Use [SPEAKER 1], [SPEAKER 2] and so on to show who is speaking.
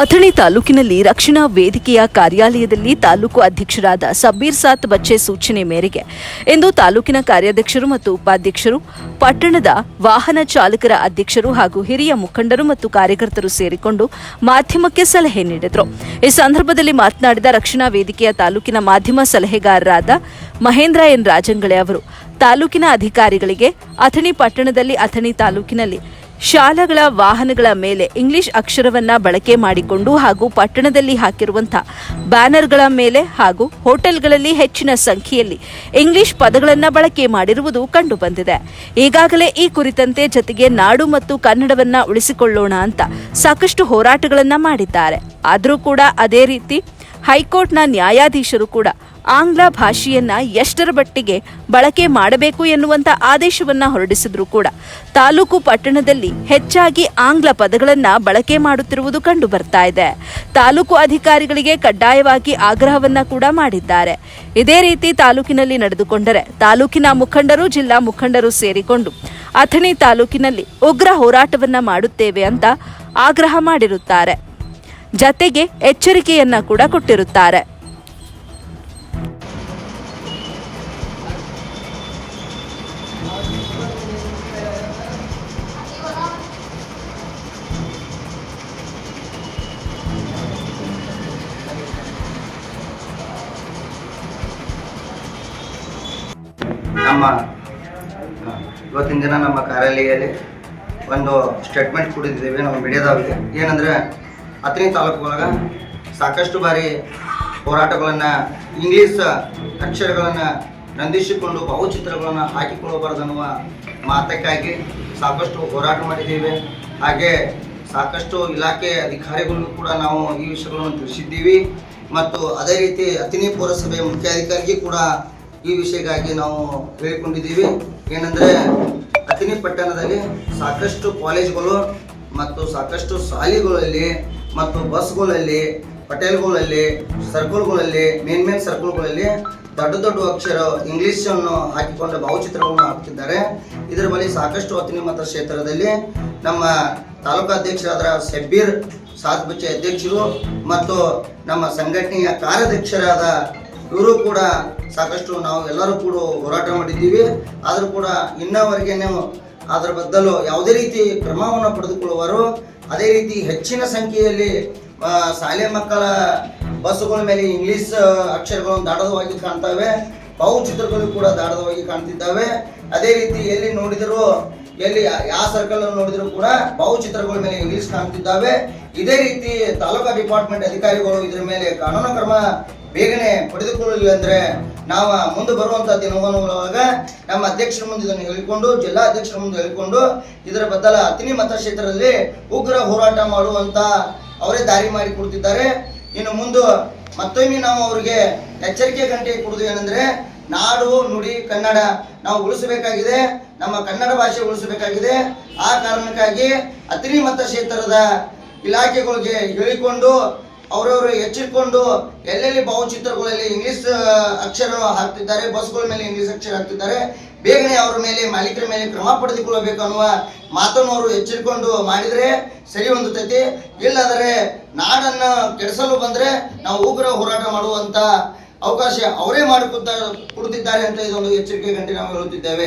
[SPEAKER 1] ಅಥಣಿ ತಾಲೂಕಿನಲ್ಲಿ ರಕ್ಷಣಾ ವೇದಿಕೆಯ ಕಾರ್ಯಾಲಯದಲ್ಲಿ ತಾಲೂಕು ಅಧ್ಯಕ್ಷರಾದ ಸಬ್ಬೀರ್ ಸಾತ್ ಬಚ್ಚೆ ಸೂಚನೆ ಮೇರೆಗೆ ಇಂದು ತಾಲೂಕಿನ ಕಾರ್ಯಾಧ್ಯಕ್ಷರು ಮತ್ತು ಉಪಾಧ್ಯಕ್ಷರು, ಪಟ್ಟಣದ ವಾಹನ ಚಾಲಕರ ಅಧ್ಯಕ್ಷರು ಹಾಗೂ ಹಿರಿಯ ಮುಖಂಡರು ಮತ್ತು ಕಾರ್ಯಕರ್ತರು ಸೇರಿಕೊಂಡು ಮಾಧ್ಯಮಕ್ಕೆ ಸಲಹೆ ನೀಡಿದರು. ಈ ಸಂದರ್ಭದಲ್ಲಿ ಮಾತನಾಡಿದ ರಕ್ಷಣಾ ವೇದಿಕೆಯ ತಾಲೂಕಿನ ಮಾಧ್ಯಮ ಸಲಹೆಗಾರರಾದ ಮಹೇಂದ್ರ ಎನ್ ರಾಜಂಗಳೆ ಅವರು, ತಾಲೂಕಿನ ಅಧಿಕಾರಿಗಳಿಗೆ ಅಥಣಿ ಪಟ್ಟಣದಲ್ಲಿ ಅಥಣಿ ತಾಲೂಕಿನಲ್ಲಿ ಶಾಲೆಗಳ ವಾಹನಗಳ ಮೇಲೆ ಇಂಗ್ಲಿಷ್ ಅಕ್ಷರವನ್ನ ಬಳಕೆ ಮಾಡಿಕೊಂಡು ಹಾಗೂ ಪಟ್ಟಣದಲ್ಲಿ ಹಾಕಿರುವಂತಹ ಬ್ಯಾನರ್ಗಳ ಮೇಲೆ ಹಾಗೂ ಹೋಟೆಲ್ಗಳಲ್ಲಿ ಹೆಚ್ಚಿನ ಸಂಖ್ಯೆಯಲ್ಲಿ ಇಂಗ್ಲಿಷ್ ಪದಗಳನ್ನು ಬಳಕೆ ಮಾಡಿರುವುದು ಕಂಡುಬಂದಿದೆ. ಈಗಾಗಲೇ ಈ ಕುರಿತಂತೆ ಜೊತೆಗೆ ನಾಡು ಮತ್ತು ಕನ್ನಡವನ್ನ ಉಳಿಸಿಕೊಳ್ಳೋಣ ಅಂತ ಸಾಕಷ್ಟು ಹೋರಾಟಗಳನ್ನ ಮಾಡಿದ್ದಾರೆ. ಆದರೂ ಕೂಡ ಅದೇ ರೀತಿ ಹೈಕೋರ್ಟ್ನ ನ್ಯಾಯಾಧೀಶರು ಕೂಡ ಆಂಗ್ಲ ಭಾಷೆಯನ್ನ ಎಷ್ಟರ ಮಟ್ಟಿಗೆ ಬಳಕೆ ಮಾಡಬೇಕು ಎನ್ನುವಂತ ಆದೇಶವನ್ನ ಹೊರಡಿಸಿದ್ರು ಕೂಡ ತಾಲೂಕು ಪಟ್ಟಣದಲ್ಲಿ ಹೆಚ್ಚಾಗಿ ಆಂಗ್ಲ ಪದಗಳನ್ನ ಬಳಕೆ ಮಾಡುತ್ತಿರುವುದು ಕಂಡು ಬರ್ತಾ ಇದೆ. ತಾಲೂಕು ಅಧಿಕಾರಿಗಳಿಗೆ ಕಡ್ಡಾಯವಾಗಿ ಆಗ್ರಹವನ್ನ ಕೂಡ ಮಾಡಿದ್ದಾರೆ. ಇದೇ ರೀತಿ ತಾಲೂಕಿನಲ್ಲಿ ನಡೆದುಕೊಂಡರೆ ತಾಲೂಕಿನ ಮುಖಂಡರು, ಜಿಲ್ಲಾ ಮುಖಂಡರು ಸೇರಿಕೊಂಡು ಅಥಣಿ ತಾಲೂಕಿನಲ್ಲಿ ಉಗ್ರ ಹೋರಾಟವನ್ನ ಮಾಡುತ್ತೇವೆ ಅಂತ ಆಗ್ರಹ ಮಾಡಿರುತ್ತಾರೆ. ಜತೆಗೆ ಎಚ್ಚರಿಕೆಯನ್ನ ಕೂಡ ಕೊಟ್ಟಿರುತ್ತಾರೆ.
[SPEAKER 2] ನಮ್ಮ ಇವತ್ತಿನ ದಿನ ನಮ್ಮ ಕಾರ್ಯಾಲಯದಲ್ಲಿ ಒಂದು ಸ್ಟೇಟ್ಮೆಂಟ್ ಕೊಟ್ಟಿದ್ದೇವೆ ನಮ್ಮ ಮೀಡಿಯಾದವರಿಗೆ. ಏನಂದರೆ ಹತ್ತನೇ ತಾಲೂಕು ಒಳಗೆ ಸಾಕಷ್ಟು ಬಾರಿ ಹೋರಾಟಗಳನ್ನು ಇಂಗ್ಲೀಷ್ ಅಕ್ಷರಗಳನ್ನು ನಂದಿಸಿಕೊಂಡು ಭಾವಚಿತ್ರಗಳನ್ನು ಹಾಕಿಕೊಳ್ಳಬಾರದನ್ನುವ ಮಾತಕ್ಕಾಗಿ ಸಾಕಷ್ಟು ಹೋರಾಟ ಮಾಡಿದ್ದೇವೆ. ಹಾಗೆ ಸಾಕಷ್ಟು ಇಲಾಖೆ ಅಧಿಕಾರಿಗಳಿಗೂ ಕೂಡ ನಾವು ಈ ವಿಷಯಗಳನ್ನು ತಿಳಿಸಿದ್ದೀವಿ. ಮತ್ತು ಅದೇ ರೀತಿ ಅತಿನಿ ಪುರಸಭೆ ಮುಖ್ಯಾಧಿಕಾರಿಗೆ ಕೂಡ ಈ ವಿಷಯಕ್ಕಾಗಿ ನಾವು ಹೇಳಿಕೊಂಡಿದ್ದೀವಿ. ಏನಂದರೆ, ಅಥಣಿ ಪಟ್ಟಣದಲ್ಲಿ ಸಾಕಷ್ಟು ಕಾಲೇಜ್ಗಳು ಮತ್ತು ಸಾಕಷ್ಟು ಶಾಲೆಗಳಲ್ಲಿ ಮತ್ತು ಬಸ್ಗಳಲ್ಲಿ ಹೋಟೆಲ್ಗಳಲ್ಲಿ ಸರ್ಕಲ್ಗಳಲ್ಲಿ ಮೇನ್ ಮೇನ್ ಸರ್ಕಲ್ಗಳಲ್ಲಿ ದೊಡ್ಡ ದೊಡ್ಡ ಅಕ್ಷರ ಇಂಗ್ಲೀಷನ್ನು ಹಾಕಿಕೊಂಡು ಭಾವಚಿತ್ರಗಳನ್ನು ಹಾಕ್ತಿದ್ದಾರೆ. ಇದರ ಬಳಿ ಸಾಕಷ್ಟು ಅತಿನಿ ಮತ ಕ್ಷೇತ್ರದಲ್ಲಿ ನಮ್ಮ ತಾಲೂಕಾಧ್ಯಕ್ಷರಾದ ಸಬ್ಬೀರ್ ಸಾತ್ ಅಧ್ಯಕ್ಷರು ಮತ್ತು ನಮ್ಮ ಸಂಘಟನೆಯ ಕಾರ್ಯಾಧ್ಯಕ್ಷರಾದ ಇವರು ಕೂಡ ಸಾಕಷ್ಟು ನಾವು ಎಲ್ಲರೂ ಕೂಡ ಹೋರಾಟ ಮಾಡಿದ್ದೀವಿ. ಆದರೂ ಕೂಡ ಇನ್ನವರೆಗೆ ನಾವು ಅದರ ಬದಲು ಯಾವುದೇ ರೀತಿ ಕ್ರಮವನ್ನು ಪಡೆದುಕೊಳ್ಳುವರು ಅದೇ ರೀತಿ ಹೆಚ್ಚಿನ ಸಂಖ್ಯೆಯಲ್ಲಿ ಶಾಲೆ ಮಕ್ಕಳ ಬಸ್ಸುಗಳ ಮೇಲೆ ಇಂಗ್ಲಿಷ್ ಅಕ್ಷರಗಳನ್ನು ದಾಡದವಾಗಿ ಕಾಣ್ತವೆ. ಭಾವಚಿತ್ರಗಳು ಕೂಡ ದಾಡದವಾಗಿ ಕಾಣ್ತಿದ್ದಾವೆ. ಅದೇ ರೀತಿ ಎಲ್ಲಿ ನೋಡಿದರೂ, ಎಲ್ಲಿ ಯಾವ ಸರ್ಕಲ್ ನೋಡಿದರೂ ಕೂಡ ಭಾವಚಿತ್ರಗಳ ಮೇಲೆ ಇಂಗ್ಲಿಷ್ ಕಾಣ್ತಿದ್ದಾವೆ. ಇದೇ ರೀತಿ ತಾಲೂಕಾ ಡಿಪಾರ್ಟ್ಮೆಂಟ್ ಅಧಿಕಾರಿಗಳು ಇದರ ಮೇಲೆ ಕಾನೂನು ಕ್ರಮ ಬೇಗನೆ ಪಡೆದುಕೊಳ್ಳಲಿ ಅಂದ್ರೆ ನಾವು ಮುಂದೆ ಬರುವಂತ ದಿನಮಾನಗಳೊಳಗ ನಮ್ಮ ಅಧ್ಯಕ್ಷರ ಮುಂದೆ ಇದನ್ನು ಹೇಳಿಕೊಂಡು ಜಿಲ್ಲಾ ಅಧ್ಯಕ್ಷರ ಮುಂದೆ ಹೇಳಿಕೊಂಡು, ಇದರ ಬದಲ ಅತಿನಿ ಮತಕ್ಷೇತ್ರದಲ್ಲಿ ಉಗ್ರ ಹೋರಾಟ ಮಾಡುವಂತ ಅವರೇ ದಾರಿ ಮಾಡಿ ಕೊಡ್ತಿದ್ದಾರೆ. ಇನ್ನು ಮುಂದೆ ಮತ್ತೊಮ್ಮೆ ನಾವು ಅವರಿಗೆ ಎಚ್ಚರಿಕೆ ಗಂಟೆ ಕೊಡುದು ಏನಂದ್ರೆ, ನಾಡು, ನುಡಿ, ಕನ್ನಡ ನಾವು ಉಳಿಸಬೇಕಾಗಿದೆ, ನಮ್ಮ ಕನ್ನಡ ಭಾಷೆ ಉಳಿಸಬೇಕಾಗಿದೆ. ಆ ಕಾರಣಕ್ಕಾಗಿ ಅತಿನಿ ಮತಕ್ಷೇತ್ರದ ಇಲಾಖೆಗಳಿಗೆ ಹೇಳಿಕೊಂಡು ಅವರವರು ಎಚ್ಚರಿಕೊಂಡು ಎಲ್ಲೆಲ್ಲಿ ಭಾವಚಿತ್ರಗಳಲ್ಲಿ ಇಂಗ್ಲಿಷ್ ಅಕ್ಷರ ಹಾಕ್ತಿದ್ದಾರೆ, ಬಸ್ಗಳ ಮೇಲೆ ಇಂಗ್ಲಿಷ್ ಅಕ್ಷರ ಹಾಕ್ತಿದ್ದಾರೆ, ಬೇಗನೆ ಅವರ ಮೇಲೆ, ಮಾಲೀಕರ ಮೇಲೆ ಕ್ರಮ ಪಡೆದುಕೊಳ್ಳಬೇಕು ಅನ್ನುವ ಮಾತನ್ನು ಅವರು ಎಚ್ಚರಿಕೊಂಡು ಮಾಡಿದರೆ ಸರಿ ಹೊಂದುತ್ತೈತಿ ಇಲ್ಲಾದರೆ ನಾಡನ್ನು ಕೆಡಿಸಲು ಬಂದರೆ ನಾವು ಉಗ್ರ ಹೋರಾಟ ಮಾಡುವಂಥ ಅವಕಾಶ ಅವರೇ ಮಾಡಿಕೊಡ್ತಾ ಕೊಡುತ್ತಿದ್ದಾರೆ ಅಂತ ಇದೊಂದು ಎಚ್ಚರಿಕೆ ಗಂಟೆ ನಾವು ಹೇಳುತ್ತಿದ್ದೇವೆ.